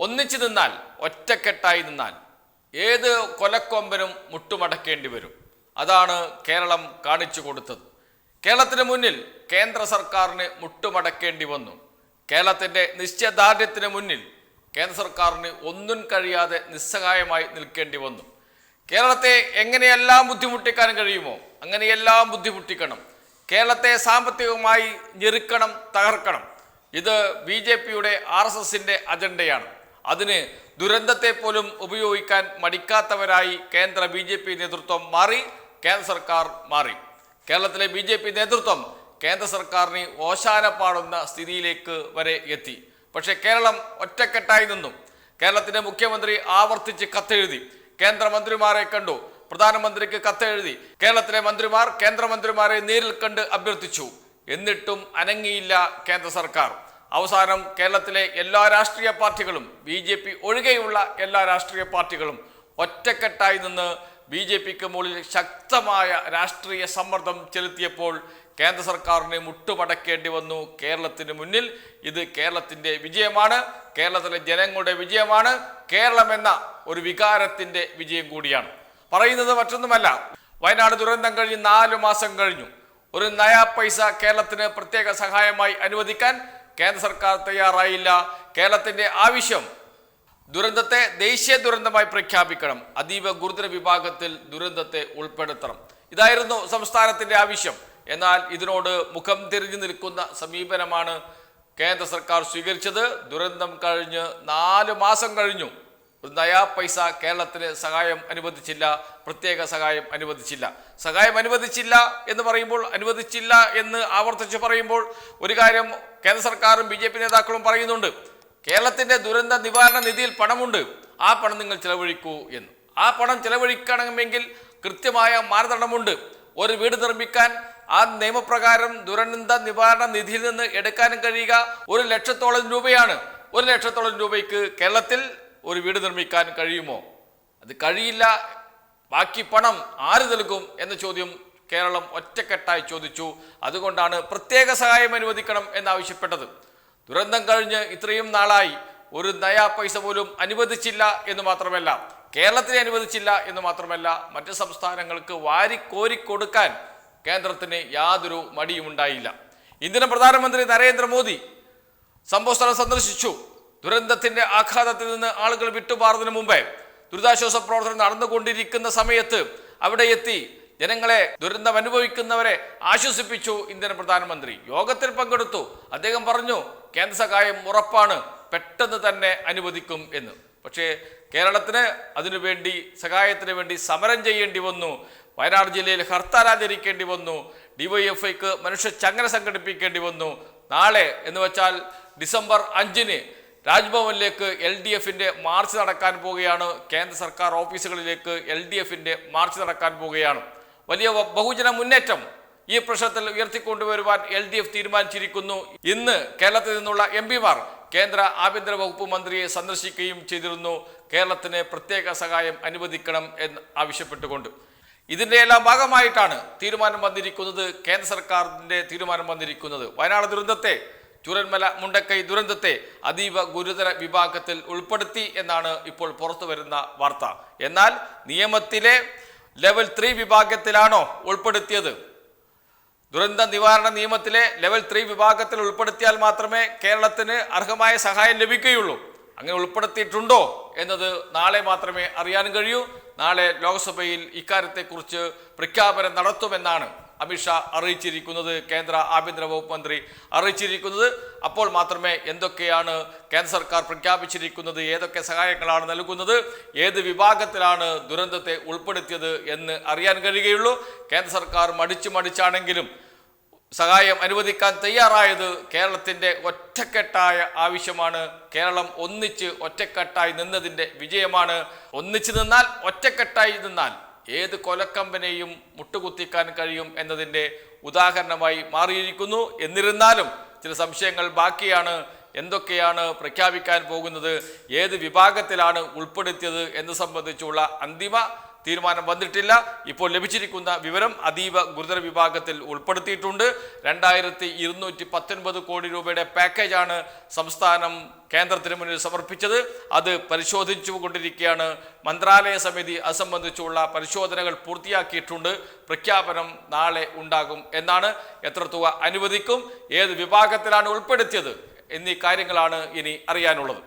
ഒന്നിച്ചു നിന്നാൽ ഒറ്റക്കെട്ടായി നിന്നാൽ ഏത് കൊലക്കൊമ്പനും മുട്ടുമടക്കേണ്ടി വരും. അതാണ് കേരളം കാണിച്ചു കൊടുത്തത്. കേരളത്തിന് മുന്നിൽ കേന്ദ്ര സർക്കാരിന് മുട്ടുമടക്കേണ്ടി വന്നു. കേരളത്തിന്റെ നിശ്ചയദാർഢ്യത്തിന് മുന്നിൽ കേന്ദ്ര സർക്കാരിന് ഒന്നും കഴിയാതെ നിസ്സഹായമായി നിൽക്കേണ്ടി വന്നു. കേരളത്തെ എങ്ങനെയെല്ലാം ബുദ്ധിമുട്ടിക്കാൻ കഴിയുമോ അങ്ങനെയെല്ലാം ബുദ്ധിമുട്ടിക്കണം. കേരളത്തെ സാമ്പത്തികമായി ഞെരുക്കണം തകർക്കണം. ഇത് ബി ജെ പിയുടെ ആർ എസ് എസിന്റെ അജണ്ടയാണ്. അതിന് ദുരന്തത്തെ പോലും ഉപയോഗിക്കാൻ മടിക്കാത്തവരായി കേന്ദ്ര ബി ജെ പി നേതൃത്വം മാറി കേന്ദ്ര സർക്കാർ മാറി. കേരളത്തിലെ ബി ജെ പി നേതൃത്വം കേന്ദ്ര സർക്കാരിന് ഓശാന പാടുന്ന സ്ഥിതിയിലേക്ക് വരെ എത്തി. പക്ഷേ കേരളം ഒറ്റക്കെട്ടായി നിന്നു. കേരളത്തിന്റെ മുഖ്യമന്ത്രി ആവർത്തിച്ച് കത്തെഴുതി. കേന്ദ്രമന്ത്രിമാരെ കണ്ടു. പ്രധാനമന്ത്രിക്ക് കത്തെഴുതി. കേരളത്തിലെ മന്ത്രിമാർ കേന്ദ്രമന്ത്രിമാരെ നേരിൽ കണ്ട് അഭ്യർത്ഥിച്ചു. എന്നിട്ടും അനങ്ങിയില്ല കേന്ദ്ര സർക്കാർ. അവസാനം കേരളത്തിലെ എല്ലാ രാഷ്ട്രീയ പാർട്ടികളും ബി ജെ പി ഒഴികെയുള്ള എല്ലാ രാഷ്ട്രീയ പാർട്ടികളും ഒറ്റക്കെട്ടായി നിന്ന് ബി ജെ പിക്ക് മുകളിൽ ശക്തമായ രാഷ്ട്രീയ സമ്മർദ്ദം ചെലുത്തിയപ്പോൾ കേന്ദ്ര സർക്കാരിനെ മുട്ടുമടക്കേണ്ടി വന്നു. കേരളത്തിന് മുന്നിൽ ഇത് കേരളത്തിന്റെ വിജയമാണ് കേരളത്തിലെ ജനങ്ങളുടെ വിജയമാണ് കേരളം എന്ന ഒരു വികാരത്തിന്റെ വിജയം കൂടിയാണ്. പറയുന്നത് മറ്റൊന്നുമല്ല വയനാട് ദുരന്തം കഴിഞ്ഞ് നാല് മാസം കഴിഞ്ഞു. ഒരു നയാ പൈസ കേരളത്തിന് പ്രത്യേക സഹായമായി അനുവദിക്കാൻ കേന്ദ്ര സർക്കാർ തയ്യാറായില്ല. കേരളത്തിന്റെ ആവശ്യം ദുരന്തത്തെ ദേശീയ ദുരന്തമായി പ്രഖ്യാപിക്കണം. അതീവ ഗുരുതര വിഭാഗത്തിൽ ദുരന്തത്തെ ഉൾപ്പെടുത്തണം. ഇതായിരുന്നു സംസ്ഥാനത്തിന്റെ ആവശ്യം. എന്നാൽ ഇതിനോട് മുഖം തിരിഞ്ഞു നിൽക്കുന്ന സമീപനമാണ് കേന്ദ്ര സർക്കാർ സ്വീകരിച്ചത്. ദുരന്തം കഴിഞ്ഞ് നാല് മാസം കഴിഞ്ഞു. ഒരു നയാ പൈസ കേരളത്തിന് സഹായം അനുവദിച്ചില്ല പ്രത്യേക സഹായം അനുവദിച്ചില്ല. സഹായം അനുവദിച്ചില്ല എന്ന് പറയുമ്പോൾ അനുവദിച്ചില്ല എന്ന് ആവർത്തിച്ച് പറയുമ്പോൾ ഒരു കാര്യം കേന്ദ്ര സർക്കാരും ബി ജെ പി നേതാക്കളും പറയുന്നുണ്ട്. കേരളത്തിന്റെ ദുരന്ത നിവാരണ നിധിയിൽ പണമുണ്ട്. ആ പണം നിങ്ങൾ ചെലവഴിക്കൂ എന്ന്. ആ പണം ചെലവഴിക്കണമെങ്കിൽ കൃത്യമായ മാനദണ്ഡമുണ്ട്. ഒരു വീട് നിർമ്മിക്കാൻ ആ നിയമപ്രകാരം ദുരന്ത നിവാരണ നിധിയിൽ നിന്ന് എടുക്കാനും കഴിയുക ഒരു ലക്ഷത്തോളം രൂപയാണ്. ഒരു ലക്ഷത്തോളം രൂപയ്ക്ക് കേരളത്തിൽ ഒരു വീട് നിർമ്മിക്കാൻ കഴിയുമോ? അത് കഴിയില്ല. ബാക്കി പണം ആര് നൽകും എന്ന ചോദ്യം കേരളം ഒറ്റക്കെട്ടായി ചോദിച്ചു. അതുകൊണ്ടാണ് പ്രത്യേക സഹായം അനുവദിക്കണം എന്നാവശ്യപ്പെട്ടത്. ദുരന്തം കഴിഞ്ഞ് ഇത്രയും നാളായി ഒരു നയാ പൈസ പോലും അനുവദിച്ചില്ല എന്ന് മാത്രമല്ല കേരളത്തിനെ അനുവദിച്ചില്ല എന്ന് മാത്രമല്ല മറ്റ് സംസ്ഥാനങ്ങൾക്ക് വാരിക്കോരി കൊടുക്കാൻ കേന്ദ്രത്തിന് യാതൊരു മടിയുമുണ്ടായില്ല. ഇന്ത്യൻ പ്രധാനമന്ത്രി നരേന്ദ്രമോദി സംഭവസ്ഥലം സന്ദർശിച്ചു. ദുരന്തത്തിന്റെ ആഘാതത്തിൽ നിന്ന് ആളുകൾ വിട്ടുമാറുന്നതിന് മുമ്പേ ദുരിതാശ്വാസ പ്രവർത്തനം നടന്നുകൊണ്ടിരിക്കുന്ന സമയത്ത് അവിടെ എത്തി ജനങ്ങളെ ദുരന്തം അനുഭവിക്കുന്നവരെ ആശ്വസിപ്പിച്ചു ഇന്ത്യൻ പ്രധാനമന്ത്രി. യോഗത്തിൽ പങ്കെടുത്തു. അദ്ദേഹം പറഞ്ഞു കേന്ദ്ര സഹായം ഉറപ്പാണ്. പെട്ടെന്ന് തന്നെ അനുവദിക്കും എന്ന്. പക്ഷേ കേരളത്തിന് അതിനുവേണ്ടി സഹായത്തിന് വേണ്ടി സമരം ചെയ്യേണ്ടി വന്നു. വയനാട് ജില്ലയിൽ ഹർത്താൽ ആചരിക്കേണ്ടി വന്നു. ഡിവൈഎഫ്ഐക്ക് മനുഷ്യ ചങ്ങല സംഘടിപ്പിക്കേണ്ടി വന്നു. നാളെ എന്ന് വെച്ചാൽ ഡിസംബർ അഞ്ചിന് രാജ്ഭവനിലേക്ക് എൽ ഡി എഫിന്റെ മാർച്ച് നടക്കാൻ പോവുകയാണ്. കേന്ദ്ര സർക്കാർ ഓഫീസുകളിലേക്ക് എൽ ഡി എഫിന്റെ മാർച്ച് നടക്കാൻ പോവുകയാണ്. വലിയ ബഹുജന മുന്നേറ്റം ഈ പ്രശ്നത്തിൽ ഉയർത്തിക്കൊണ്ടുവരുവാൻ എൽ ഡി എഫ് തീരുമാനിച്ചിരിക്കുന്നു. ഇന്ന് കേരളത്തിൽ നിന്നുള്ള എം പിമാർ കേന്ദ്ര ആഭ്യന്തര വകുപ്പ് മന്ത്രിയെ സന്ദർശിക്കുകയും ചെയ്തിരുന്നു. കേരളത്തിന് പ്രത്യേക സഹായം അനുവദിക്കണം എന്ന് ആവശ്യപ്പെട്ടുകൊണ്ട്. ഇതിന്റെ എല്ലാം ഭാഗമായിട്ടാണ് തീരുമാനം വന്നിരിക്കുന്നത്. കേന്ദ്ര സർക്കാരിന്റെ തീരുമാനം വന്നിരിക്കുന്നത്. വയനാട് ദുരന്തത്തെ ചൂരന്മല മുണ്ടക്കൈ ദുരന്തത്തെ അതീവ ഗുരുതര വിഭാഗത്തിൽ ഉൾപ്പെടുത്തി എന്നാണ് ഇപ്പോൾ പുറത്തു വരുന്ന വാർത്ത. എന്നാൽ നിയമത്തിലെ ലെവൽ ത്രീ വിഭാഗത്തിലാണോ ഉൾപ്പെടുത്തിയത്? ദുരന്ത നിവാരണ നിയമത്തിലെ ലെവൽ ത്രീ വിഭാഗത്തിൽ ഉൾപ്പെടുത്തിയാൽ മാത്രമേ കേരളത്തിന് അർഹമായ സഹായം ലഭിക്കുകയുള്ളൂ. അങ്ങനെ ഉൾപ്പെടുത്തിയിട്ടുണ്ടോ എന്നത് നാളെ മാത്രമേ അറിയാൻ കഴിയൂ. നാളെ ലോക്സഭയിൽ ഇക്കാര്യത്തെക്കുറിച്ച് പ്രഖ്യാപനം നടത്തുമെന്നാണ് അമിത്ഷാ അറിയിച്ചിരിക്കുന്നത് കേന്ദ്ര ആഭ്യന്തര വകുപ്പ് മന്ത്രി അറിയിച്ചിരിക്കുന്നത്. അപ്പോൾ മാത്രമേ എന്തൊക്കെയാണ് കേന്ദ്ര സർക്കാർ പ്രഖ്യാപിച്ചിരിക്കുന്നത് ഏതൊക്കെ സഹായങ്ങളാണ് നൽകുന്നത് ഏത് വിഭാഗത്തിലാണ് ദുരന്തത്തെ ഉൾപ്പെടുത്തിയത് എന്ന് അറിയാൻ കഴിയുകയുള്ളൂ. കേന്ദ്ര സർക്കാർ മടിച്ചു മടിച്ചാണെങ്കിലും സഹായം അനുവദിക്കാൻ തയ്യാറായത് കേരളത്തിന്റെ ഒറ്റക്കെട്ടായ ആവശ്യമാണ്. കേരളം ഒന്നിച്ച് ഒറ്റക്കെട്ടായി നിന്നതിന്റെ വിജയമാണ്. ഒന്നിച്ചു നിന്നാൽ ഒറ്റക്കെട്ടായി നിന്നാൽ ഏത് കൊലക്കമ്പനെയും മുട്ടുകുത്തിക്കാൻ കഴിയും എന്നതിന്റെ ഉദാഹരണമായി മാറിയിരിക്കുന്നു. എന്നിരുന്നാലും ചില സംശയങ്ങൾ ബാക്കിയാണ്. എന്തൊക്കെയാണ് പ്രഖ്യാപിക്കാൻ പോകുന്നത്? ഏത് വിഭാഗത്തിലാണ് ഉൾപ്പെടുത്തിയത് എന്ന് സംബന്ധിച്ചുള്ള അന്തിമ തീരുമാനം വന്നിട്ടില്ല. ഇപ്പോൾ ലഭിച്ചിരിക്കുന്ന വിവരം അതീവ ഗുരുതര വിഭാഗത്തിൽ ഉൾപ്പെടുത്തിയിട്ടുണ്ട്. രണ്ടായിരത്തി ഇരുന്നൂറ്റി പത്തൊൻപത് കോടി രൂപയുടെ പാക്കേജാണ് സംസ്ഥാനം കേന്ദ്രത്തിന് മുന്നിൽ സമർപ്പിച്ചത്. അത് പരിശോധിച്ചു കൊണ്ടിരിക്കുകയാണ് മന്ത്രാലയ സമിതി അത് സംബന്ധിച്ചുള്ള പരിശോധനകൾ പൂർത്തിയാക്കിയിട്ടുണ്ട്. പ്രഖ്യാപനം നാളെ ഉണ്ടാകും എന്നാണ് എത്ര തുക അനുവദിക്കും. ഏത് വിഭാഗത്തിലാണ് ഉൾപ്പെടുത്തിയത് എന്നീ കാര്യങ്ങളാണ് ഇനി അറിയാനുള്ളത്.